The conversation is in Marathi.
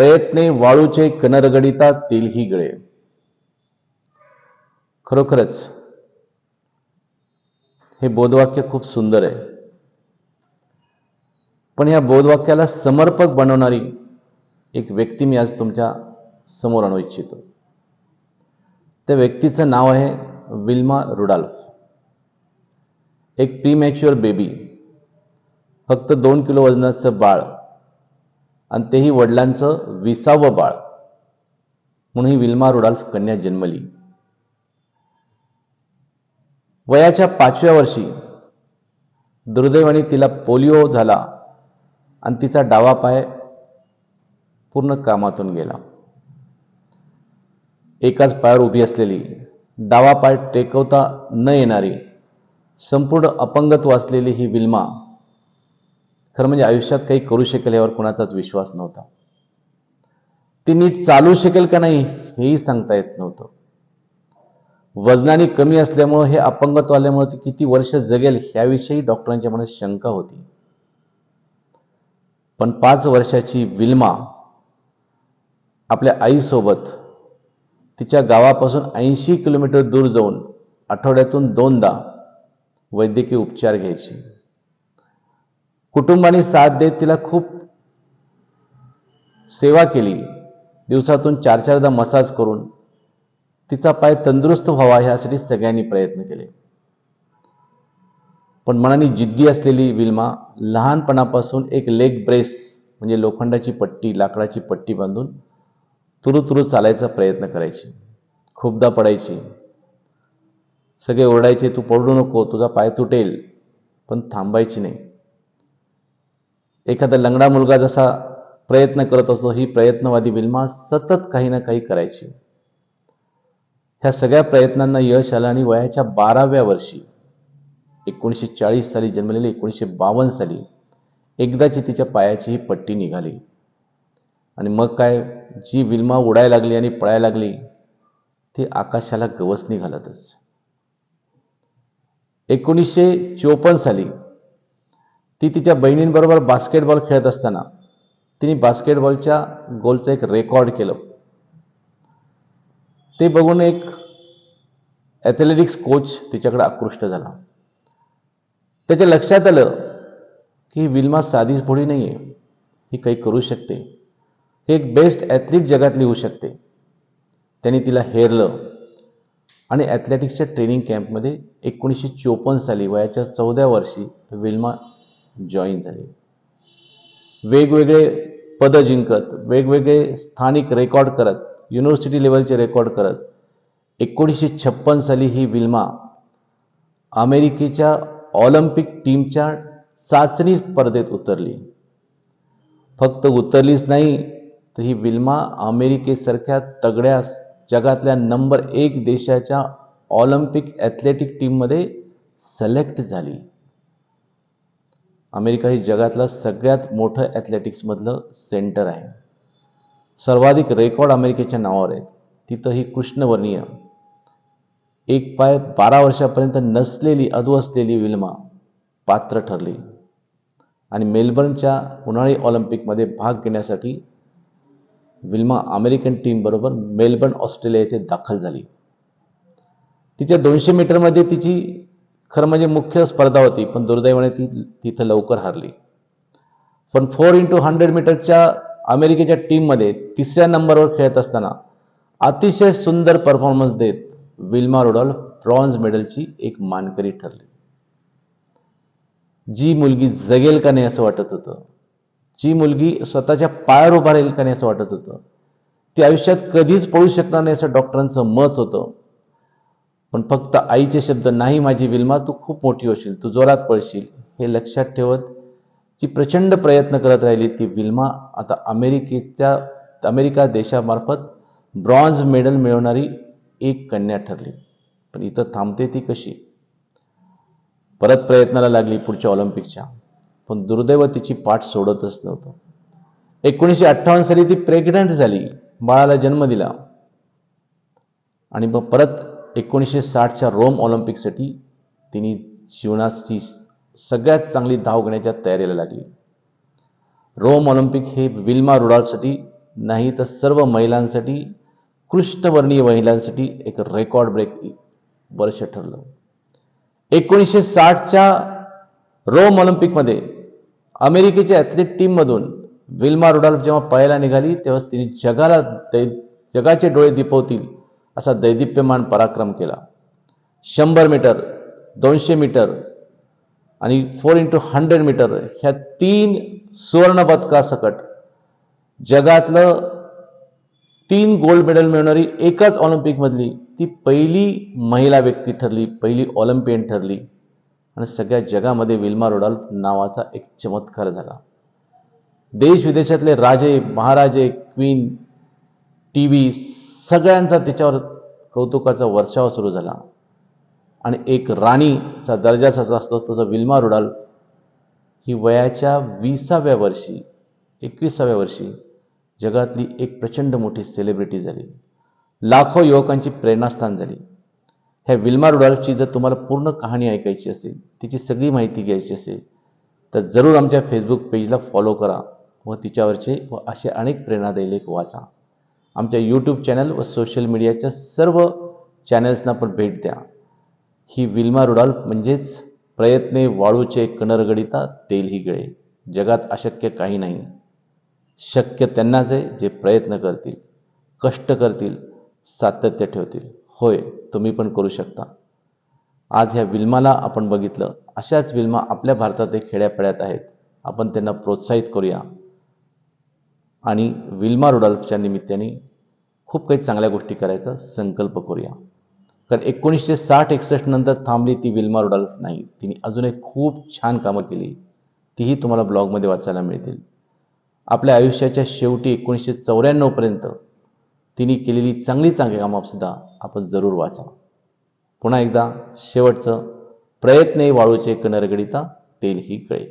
प्रयत्ने वाळूचे कनरगडिता तेलही गळे. खरोखरच हे बोधवाक्य खूप सुंदर आहे. पण या बोधवाक्याला समर्पक बनवणारी एक व्यक्ती मी आज तुमच्यासमोर आणू इच्छितो. त्या व्यक्तीचं नाव आहे विल्मा रुडाल्फ. एक प्रीमॅच्युअर बेबी फक्त दोन किलो वजनाचं बाळ आणि तेही वडिलांचं विसावं बाळ. म्हणून ही विल्मा रुडाल्फ कन्या जन्मली. वयाच्या पाचव्या वर्षी दुर्दैवाने तिला पोलिओ झाला आणि तिचा डावा पाय पूर्ण कामातून गेला. एकाच पायावर उभी असलेली डावा पाय टेकवता न येणारी संपूर्ण अपंगत्व असलेली ही विल्मा खरं म्हणजे आयुष्यात काही करू शकेल यावर कुणाचाच विश्वास नव्हता. ती नीट चालू शकेल का नाही हेही सांगता येत नव्हतं. वजनाने कमी असल्यामुळं हे अपंगत्व आल्यामुळे ती किती वर्ष जगेल ह्याविषयी डॉक्टरांच्या मनात शंका होती. पण पाच वर्षाची विल्मा आपल्या आईसोबत तिच्या गावापासून ऐंशी किलोमीटर दूर जाऊन आठवड्यातून दोनदा वैद्यकीय उपचार घ्यायची. कुटुंबाने साथ देत तिला खूप सेवा केली. दिवसातून चार चारदा मसाज करून तिचा पाय तंदुरुस्त व्हावा ह्यासाठी सगळ्यांनी प्रयत्न केले. पण मनाने जिद्दी असलेली विल्मा लहानपणापासून एक लेग ब्रेस म्हणजे लोखंडाची पट्टी लाकडाची पट्टी बांधून तुरु तुरु चालायचा प्रयत्न करायची. खूपदा पडायची. सगळे ओरडायचे तू पडू नको तुझा पाय तुटेल. पण थांबायची नाही. एखादा लंगडा मुलगा जसा प्रयत्न करत असतो ही प्रयत्नवादी विल्मा सतत काही ना काही करायची. ह्या सगळ्या प्रयत्नांना यश आलं आणि वयाच्या बाराव्या वर्षी एकोणीसशे चाळीस साली जन्मलेली एकोणीसशे बावन्न साली एकदाची तिच्या पायाची ही पट्टी निघाली. आणि मग काय? जी विल्मा उडायला लागली आणि पळायला लागली ती आकाशाला गवस निघालतच एकोणीसशे चोपन्न साली ती तिच्या बहिणींबरोबर बास्केटबॉल खेळत असताना तिने बास्केटबॉलच्या गोलचं एक रेकॉर्ड केलं. ते बघून एक ॲथलेटिक्स कोच तिच्याकडे आकृष्ट झाला. त्याच्या लक्षात आलं की ही विल्मा साधीच भोळी नाही आहे ही काही करू शकते. हे एक बेस्ट ॲथलीट जगातली होऊ शकते. त्यांनी तिला हेरलं. आणि ॲथलेटिक्सच्या ट्रेनिंग कॅम्पमध्ये एकोणीसशे चोपन्न साली वयाच्या चौद्या वर्षी विल्मा जॉईन झाली. वेगवेगळे पदं जिंकत वेगवेगळे स्थानिक रेकॉर्ड करत युनिव्हर्सिटी लेवलचे रेकॉर्ड करत एकोणीसशे छप्पन साली ही विल्मा अमेरिकेच्या ऑलिम्पिक टीमच्या चाचणी स्पर्धेत उतरली. फक्त उतरलीच नाही तर ही विल्मा अमेरिकेसारख्या तगड्या जगातल्या नंबर एक देशाच्या ऑलिम्पिक ॲथलेटिक टीममध्ये सिलेक्ट झाली. अमेरिका ही जगातलं सगळ्यात मोठं ॲथलेटिक्समधलं सेंटर आहे. सर्वाधिक रेकॉर्ड अमेरिकेच्या नावावर आहेत. तिथं ही कृष्णवर्णीय. एक पाय बारा वर्षापर्यंत नसलेली अधू असलेली विल्मा पात्र ठरली. आणि मेलबर्नच्या उन्हाळी ऑलिम्पिकमध्ये भाग घेण्यासाठी विल्मा अमेरिकन टीमबरोबर मेलबर्न ऑस्ट्रेलिया येथे दाखल झाली. तिच्या दोनशे मीटरमध्ये तिची खरं म्हणजे मुख्य स्पर्धा होती पण दुर्दैवाने ती तिथं लवकर हारली. पण फोर इंटू हंड्रेड मीटरच्या अमेरिकेच्या टीममध्ये तिसऱ्या नंबरवर खेळत असताना अतिशय सुंदर परफॉर्मन्स देत विल्मा रोडॉल्फ ब्रॉन्झ मेडलची एक मानकरी ठरली. जी मुलगी जगेल का नाही असं वाटत होतं जी मुलगी स्वतःच्या पायावर उभा राहील का नाही असं वाटत होतं ती आयुष्यात कधीच पळू शकणार नाही असं डॉक्टरांचं मत होतं पण फक्त आईचे शब्द नाही माझी विल्मा तू खूप मोठी होशील तू जोरात पळशील. हे लक्षात ठेवत जी प्रचंड प्रयत्न करत राहिली ती विल्मा आता अमेरिकेच्या अमेरिका देशामार्फत ब्रॉन्झ मेडल मिळवणारी एक कन्या ठरली. पण इथं थांबते ती कशी? परत प्रयत्नाला लागली पुढच्या ऑलिम्पिकच्या पण दुर्दैव तिची पाठ सोडतच नव्हतं. एकोणीसशे अठ्ठावन्न साली ती प्रेग्नंट झाली बाळाला जन्म दिला. आणि मग परत एकोणीसशे साठच्या रोम ऑलिम्पिकसाठी तिने जीवनाची सगळ्यात चांगली धाव घेण्याच्या तयारीला लागली. रोम ऑलिम्पिक हे विल्मा रुडालसाठी नाही तर सर्व महिलांसाठी कृष्णवर्णीय महिलांसाठी एक रेकॉर्ड ब्रेक वर्ष ठरलं. एकोणीसशे साठच्या रोम ऑलिम्पिकमध्ये अमेरिकेच्या ॲथलीट टीममधून विल्मा रुडॉल्फ जेव्हा पळायला निघाली तेव्हा तिने जगाला ते जगाचे डोळे दिपवतील असा दैदिप्यमान पराक्रम केला. शंभर मीटर दोनशे मीटर आणि फोर इंटू हंड्रेड मीटर ह्या तीन सुवर्णपदकासकट जगातलं तीन गोल्ड मेडल मिळवणारी एकाच ऑलिम्पिकमधली ती पहिली महिला व्यक्ती ठरली पहिली ऑलिम्पियन ठरली आणि सगळ्या जगामध्ये विल्मा रोडॉल्फ नावाचा एक चमत्कार झाला. देश विदेशातले राजे महाराजे क्वीन टी व्ही सगळ्यांचा तिच्यावर कौतुकाचा वर्षाव सुरू झाला. आणि एक राणीचा दर्जाचा जो असतो तसा विल्मा रुडाल ही वयाच्या विसाव्या वर्षी एकविसाव्या वर्षी जगातली एक प्रचंड मोठी सेलिब्रिटी झाली. लाखो युवकांची प्रेरणास्थान झाली. ह्या विल्मा रुडालची जर तुम्हाला पूर्ण कहाणी ऐकायची असेल तिची सगळी माहिती घ्यायची असेल तर जरूर आमच्या फेसबुक पेजला फॉलो करा व तिच्यावरचे व असे अनेक प्रेरणादायी लेख वाचा. आमच्या यूट्यूब चॅनल व सोशल मीडियाच्या सर्व चॅनल्सना पण भेट द्या. ही विल्मा रुडॉल्फ म्हणजेच प्रयत्ने वाळूचे कणरगडिता तेल ही गळे. जगात अशक्य काही नाही. शक्य त्यांनाच आहे जे प्रयत्न करतील कष्ट करतील सातत्य ठेवतील. होय तुम्ही पण करू शकता. आज ह्या विल्माला आपण बघितलं अशाच विल्मा आपल्या भारतातही खेड्यापाड्यात आहेत. आपण त्यांना प्रोत्साहित करूया. आणि विल्मा रुडॉल्फच्या निमित्ताने खूप काही चांगल्या गोष्टी करायचा संकल्प करूया. कारण एकोणीसशे साठ एकसष्ट नंतर थांबली ती विल्मा रुडॉल्फ नाही. तिने अजून एक खूप छान कामं केली. तीही तुम्हाला ब्लॉगमध्ये वाचायला मिळतील. आपल्या आयुष्याच्या शेवटी एकोणीसशे चौऱ्याण्णवपर्यंत तिने केलेली चांगली चांगली कामंसुद्धा आपण जरूर वाचा. पुन्हा एकदा शेवटचं प्रयत्नही वाळूचे कनरगडिता तेल ही कळे.